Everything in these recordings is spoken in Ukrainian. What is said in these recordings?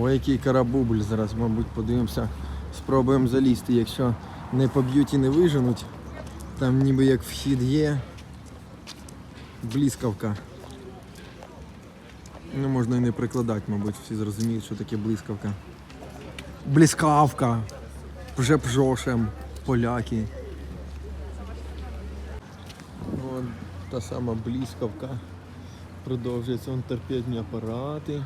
Ой, який карабубль зараз, мабуть, подивимося. Спробуємо залізти. Якщо не поб'ють і не виженуть, там ніби як вхід є. Блискавка. Ну, можна і не прикладати, мабуть, всі зрозуміють, що таке блискавка. Блискавка. Вже пжошем. Поляки. Вон та сама блискавка. Продовжується вон торпедні апарати.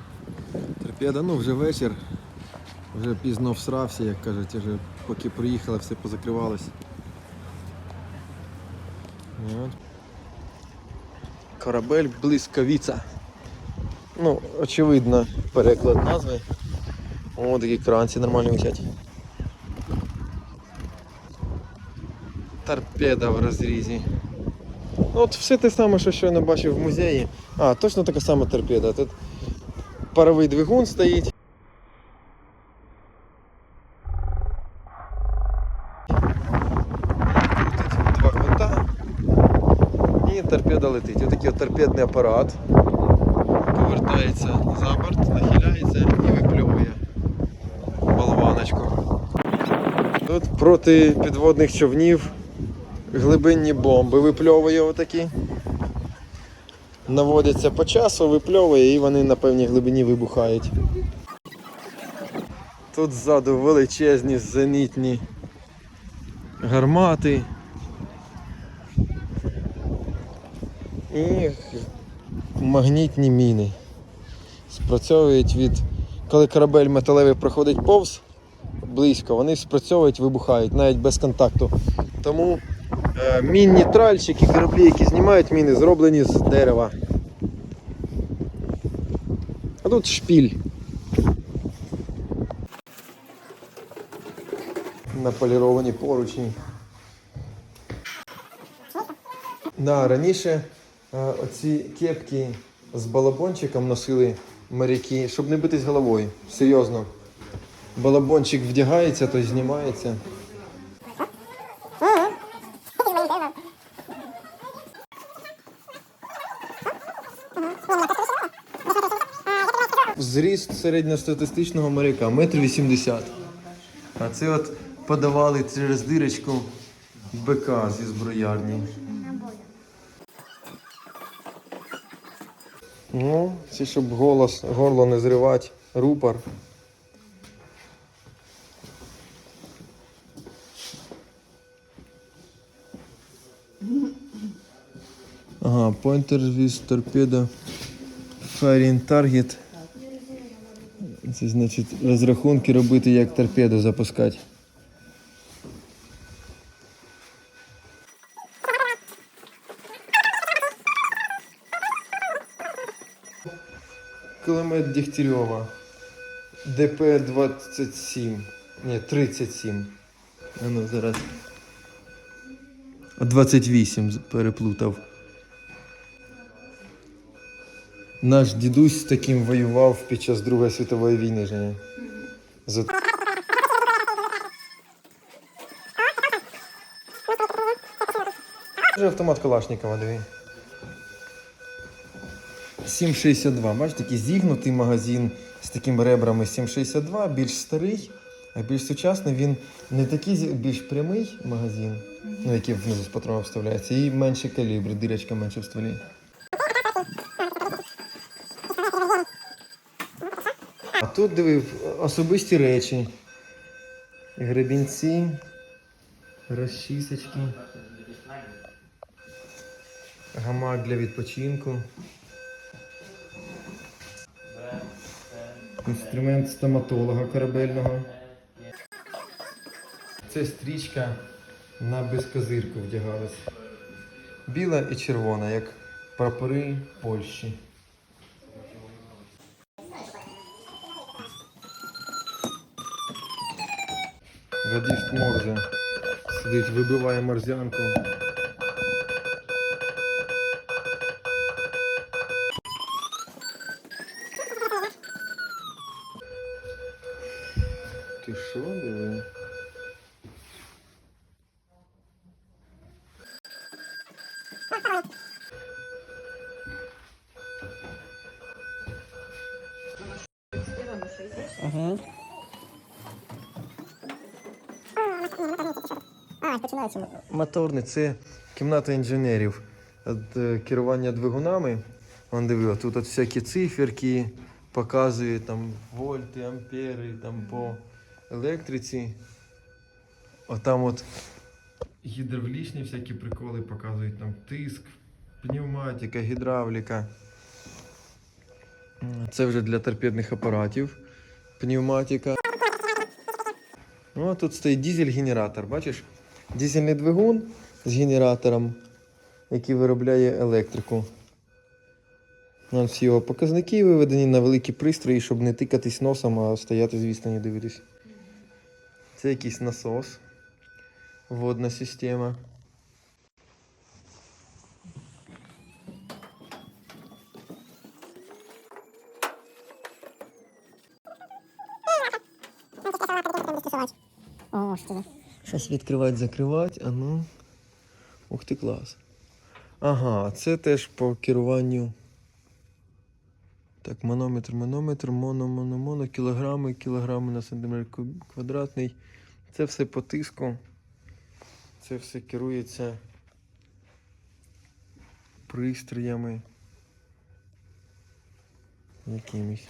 Торпеда, ну вже вечір. Вже пізно всрався, як кажуть, вже поки приїхали, все позакривалось. От. Корабель блискавіця. Ну, очевидно, переклад назви. О, такі кранці нормально висять. Торпеда в розрізі. От все те саме, що щойно бачив в музеї. А, точно така сама торпеда. Тут паровий двигун стоїть. Два гвинта. І торпеда летить. Отакий от торпедний апарат. Повертається за борт, нахиляється і випльовує болваночку. Тут проти підводних човнів глибинні бомби випльовує отакі. Наводяться по часу, випльовує і вони на певній глибині вибухають. Тут ззаду величезні зенітні гармати. І магнітні міни. Спрацьовують від. Коли корабель металевий проходить повз близько, вони спрацьовують, вибухають навіть без контакту. Тому е, мінні тральщики, кораблі, які знімають міни, зроблені з дерева. Тут шпіль. Наполіровані поручні. Да, раніше е, оці кепки з балабончиком носили моряки, щоб не битись головою. Серйозно. Балабончик вдягається, то знімається. Зріст середньостатистичного моряка метр вісімдесят. А це от подавали через дирочку бика зі зброярні. Ну, це щоб голос, горло не зривати, рупор. Ага, pointer with torpedo firing target. Це значить розрахунки робити, як торпеду запускати. Кулемет Дегтярьова. ДП-27. Ні, 37. А ну зараз. А 28 з- переплутав. Наш дідусь з таким воював під час Другої світової війни. Женя. За... Це автомат Калашникова, диви. 7,62. Бачите, такий зігнутий магазин з такими ребрами 7,62, більш старий, а більш сучасний він не такий більш прямий магазин, ну, який внизу з патроном вставляється, і менший калібр, дирочка менше в стволі. А тут диви особисті речі. Гребінці, розчісочки. Гамак для відпочинку. Інструмент стоматолога корабельного. Це стрічка на безкозирку вдягалась. Біла і червона, як прапори Польщі. Радіст Морзе сидить, вибиває морзянку. Ти що, диви? Угу. Починається. Моторний це кімната інженерів. От, е, керування двигунами. Вон диви, тут от всякі циферки показує там вольти, ампери там по електриці. Отам от гідравлічні всякі приколи показують там тиск, пневматика, гідравліка. Це вже для торпедних апаратів. Пневматика. Ну, а тут стоїть дизель-генератор, бачиш? Дизельний двигун з генератором, який виробляє електрику. Нам всі його показники виведені на великі пристрої, щоб не тикатись носом, а стояти з відстані дивитись. Це якийсь насос, водна система. О, що це? Щось відкривати, закривати, а ну. Ух ти клас. Ага, це теж по керуванню. Так, манометр, манометр, моно, моно, моно, кілограми, кілограми на сантиметр квадратний. Це все по тиску. Це все керується пристроями. Якимись.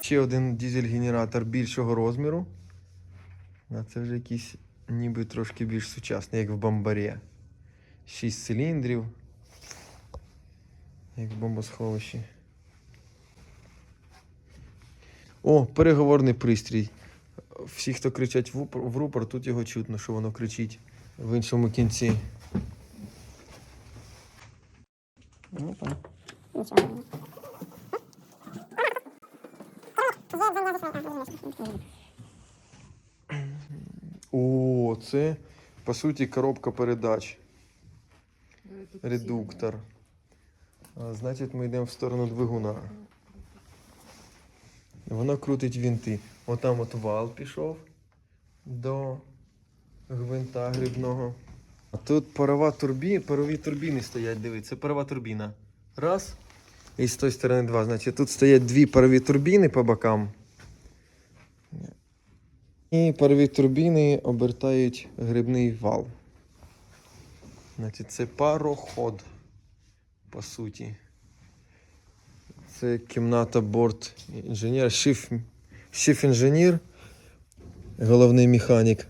Ще один дизель-генератор більшого розміру. Це вже якийсь ніби трошки більш сучасний, як в бомбарі. Шість циліндрів. Як в бомбосховищі. О, переговорний пристрій. Всі, хто кричать в упор- в рупор, тут його чутно, що воно кричить в іншому кінці. Нічого. О, це по суті коробка передач. Редуктор. Значить, ми йдемо в сторону двигуна. Воно крутить вінти. Отам от вал пішов до гвинта грибного. А тут парова турбі, парові турбіни стоять, це парова турбіна. Раз. І з тої сторони два. Значить, тут стоять дві парові турбіни по бокам. І парові турбіни обертають грибний вал. Значить, це пароход, по суті. Це кімната борт інженера, шиф, шиф інженер, головний механік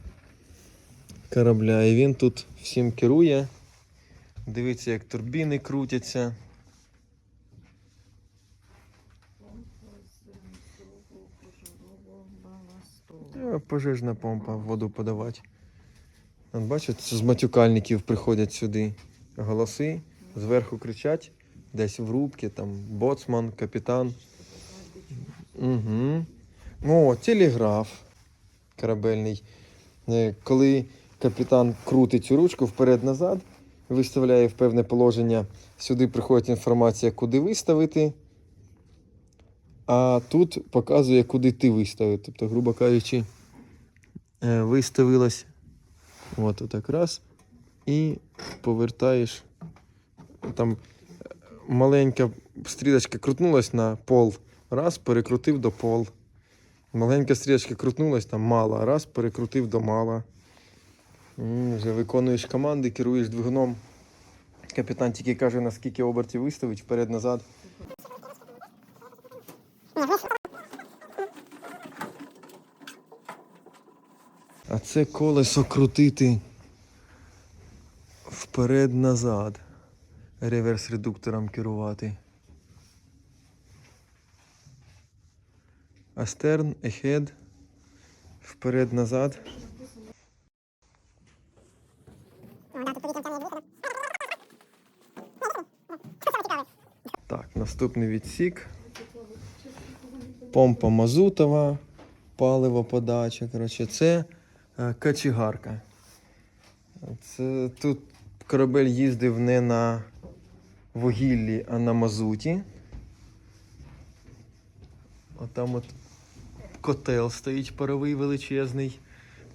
корабля. І він тут всім керує. Дивиться, як турбіни крутяться. Е, Пожежна помпа, воду подавати. Бачите, з матюкальників приходять сюди голоси, зверху кричать, десь в рубці, там боцман, капітан. Угу. О, телеграф корабельний. Е, Коли капітан крутить цю ручку вперед-назад, виставляє в певне положення, сюди приходить інформація, куди виставити. А тут показує, куди ти виставив. Тобто, грубо кажучи, е, виставилась от отак раз. І повертаєш. Там е, маленька стрілочка крутнулась на пол. Раз, перекрутив до пол. Маленька стрілочка крутнулась там мала. Раз, перекрутив до мала. Вже виконуєш команди, керуєш двигуном. Капітан тільки каже, наскільки обертів виставить вперед-назад. А це колесо крутити вперед-назад. Реверс редуктором керувати. Астерн, ехед. Вперед-назад. Так, наступний відсік. Помпа мазутова, паливоподача. Коротше, це е, качегарка. Це тут корабель їздив не на вугіллі, а на мазуті. Отам от котел стоїть паровий величезний.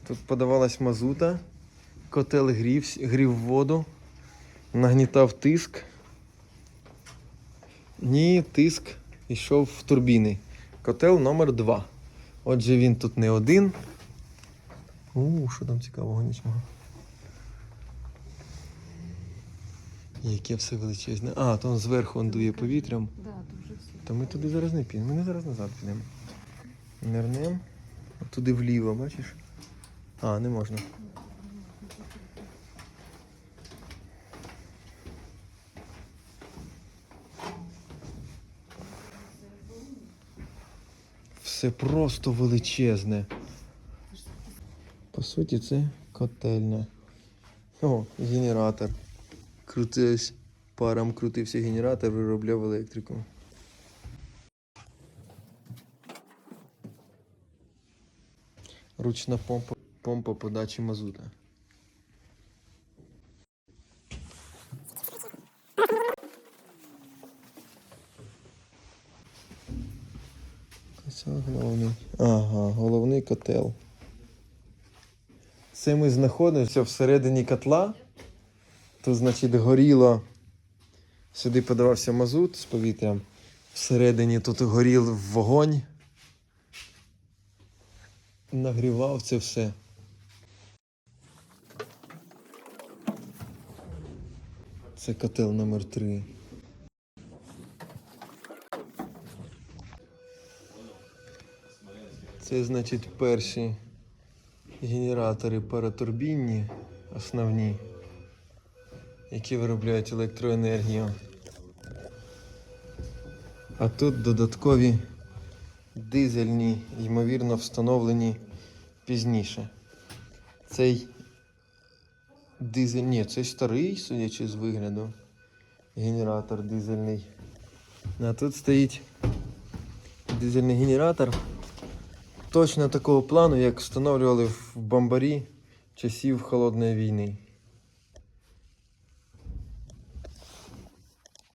Тут подавалась мазута. Котел грів, грів воду, нагнітав тиск. Ні, тиск йшов в турбіни. Котел номер 2. Отже, він тут не один. У, що там цікавого нічого. Яке все величезне. А, он зверху он дує повітрям. Та ми туди зараз не підемо. Ми зараз назад підемо. Нирнем. Туди вліво, бачиш? А, не можна. Все просто величезне. По суті, це котельня. О, генератор. Крутився. Паром крутився генератор, виробляв електрику. Ручна помпа, помпа подачі мазута. Це головний. Ага, котел. Це ми знаходимося всередині котла. Тут, значить, горіло. Сюди подавався мазут з повітрям. Всередині тут горів вогонь. Нагрівав це все. Це котел номер 3 Це, значить, перші генератори паратурбінні, основні, які виробляють електроенергію. А тут додаткові дизельні, ймовірно, встановлені пізніше. Цей дизель, ні, цей старий, судячи з вигляду, генератор дизельний. А тут стоїть дизельний генератор точно такого плану, як встановлювали в бомбарі часів Холодної війни.